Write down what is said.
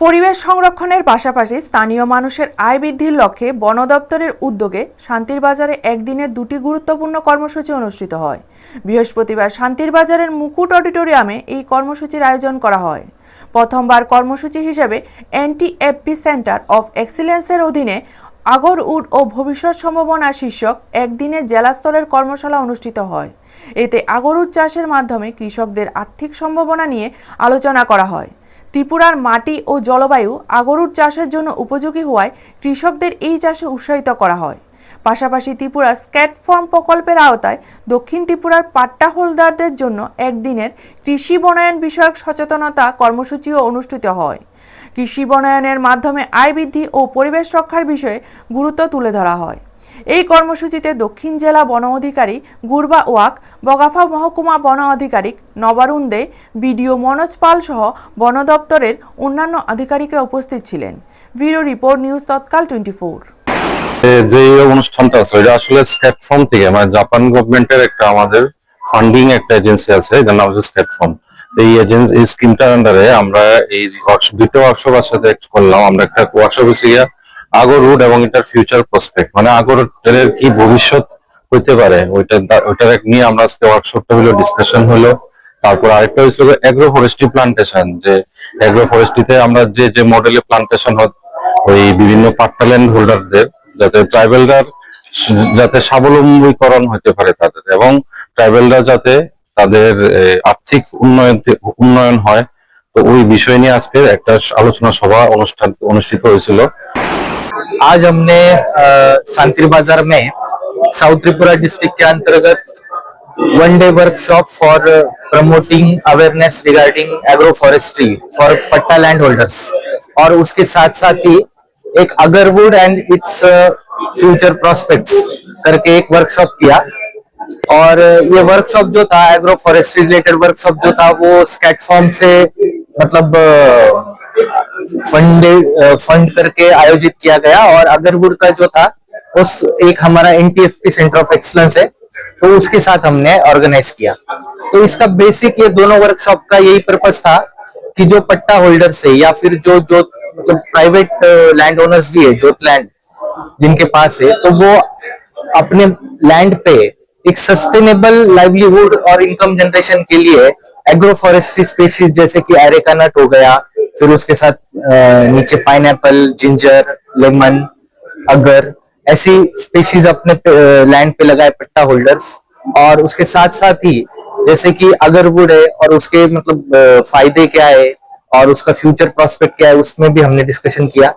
পরিবেশ সংরক্ষণের পাশাপাশি স্থানীয় মানুষের আয় বৃদ্ধির লক্ষ্যে বন দপ্তরের উদ্যোগে শান্তির বাজারে একদিনের দুটি গুরুত্বপূর্ণ কর্মসূচি অনুষ্ঠিত হয়। বৃহস্পতিবার শান্তির বাজারের মুকুট অডিটোরিয়ামে এই কর্মসূচির আয়োজন করা হয়। প্রথমবার কর্মসূচি হিসেবে এনটি এফপি সেন্টার অফ এক্সিলেন্সের অধীনে আগর উড ও ভবিষ্যৎ সম্ভাবনা শীর্ষক একদিনে জেলা স্তরের কর্মশালা অনুষ্ঠিত হয়। এতে আগরুড চাষের মাধ্যমে কৃষকদের আর্থিক সম্ভাবনা নিয়ে আলোচনা করা হয়। ত্রিপুরার মাটি ও জলবায়ু আগরুড চাষের জন্য উপযোগী হওয়ায় কৃষকদের এই চাষে উৎসাহিত করা হয়। পাশাপাশি ত্রিপুরা স্ক্যাট ফার্ম প্রকল্পের আওতায় দক্ষিণ ত্রিপুরার পাট্টা হোল্ডারদের জন্য একদিনের কৃষি বনায়ন বিষয়ক সচেতনতা কর্মসূচিও অনুষ্ঠিত হয়। কৃষি বনায়নের মাধ্যমে আয় বৃদ্ধি ও পরিবেশ রক্ষার বিষয়ে গুরুত্ব তুলে ধরা হয়। এই কর্মসূচিতে দক্ষিণ জেলা বন অধিকারী গুরবা ওয়াক, বগাফা মহকুমা বন আধিকারিক নবারুণ দে, বিডিও মনোজ পাল সহ বন দপ্তরের অন্যান্য আধিকারিকরা উপস্থিত ছিলেন। Video report news Tatkal twenty four যে অনুষ্ঠানটা আছে, এটা আসলে স্ক্যাট ফর্ম থেকে মানে জাপান গভর্নমেন্টের একটা আমাদের ফান্ডিং একটা এজেন্সি আছে যার নাম হচ্ছে স্ক্যাট ফর্ম এই এজেন্সি, এই স্কিমটার আন্ডারে আমরা এই দুটো ওয়ার্কশপ সাথে করলাম। আমরা একটা ওয়ার্কশপ হচ্ছে আগর রুট এবং এটার ফিউচার প্রসপেক্ট মানে আগর এর কি ভবিষ্যৎ হইতে পারে? ওইটা ওইটার এক নিয়ে আমরা আজকে ওয়ার্কশপটা হলো ডিসকাশন হলো। তারপর আরেকটা হয়েছিল এগ্রো ফরেস্ট্রি প্লান্টেশন যে এগ্রো ফরেস্ট্রিতে আমরা যে যে মডেলে প্লান্টেশন ওই বিভিন্ন পাট্টা ল্যান্ড হোল্ডারদের যাতে ট্রাইবেলরা যাতে স্বাবলম্বীকরণ হতে পারে তাদের। এবং ট্রাইবেলরা যাতে তাদের আর্থিক উন্নয়ন উন্নয়ন হয় তো ওই বিষয় নিয়ে আজকে একটা আলোচনা সভা অনুষ্ঠান অনুষ্ঠিত হয়েছিল आज हमने अ, शांति बाजार में साउथ त्रिपुरा डिस्ट्रिक्ट के अंतर्गत one day workshop for promoting awareness regarding agro forestry for पट्टा लैंड होल्डर्स और उसके साथ साथ ही एक agarwood and its future prospects करके एक वर्कशॉप किया और ये वर्कशॉप जो था एग्रो फॉरेस्ट्री रिलेटेड वर्कशॉप जो था वो स्कैट फॉर्म से मतलब फंड फंड करके आयोजित किया गया और अगरवुड का जो था, उस एक हमारा एनटीएफपी सेंटर ऑफ़ एक्सलेंस है तो उसके साथ हमने ऑर्गेनाइज किया। तो इसका बेसिक ये दोनों वर्कशॉप का यही पर्पज था कि जो पट्टा होल्डर्स है या फिर जो जो मतलब प्राइवेट लैंड ओनर्स भी है, जोत लैंड जिनके पास है तो वो अपने लैंड पे एक सस्टेनेबल लाइवलीहुड और इनकम जनरेशन के लिए एग्रो फॉरेस्ट्री स्पीशीज जैसे कि एरेका नट हो गया, फिर उसके साथ नीचे पाइन जिंजर लेमन अगर, ऐसी स्पीशीज अपने लैंड पे लगाए पट्टा होल्डर्स और उसके साथ साथ ही, जैसे कि अगरवुड है, और उसके मतलब फ़ायदे क्या है, और उसका फ्यूचर प्रोस्पेक्ट क्या है, उसमें भी हमने डिस्कशन किया।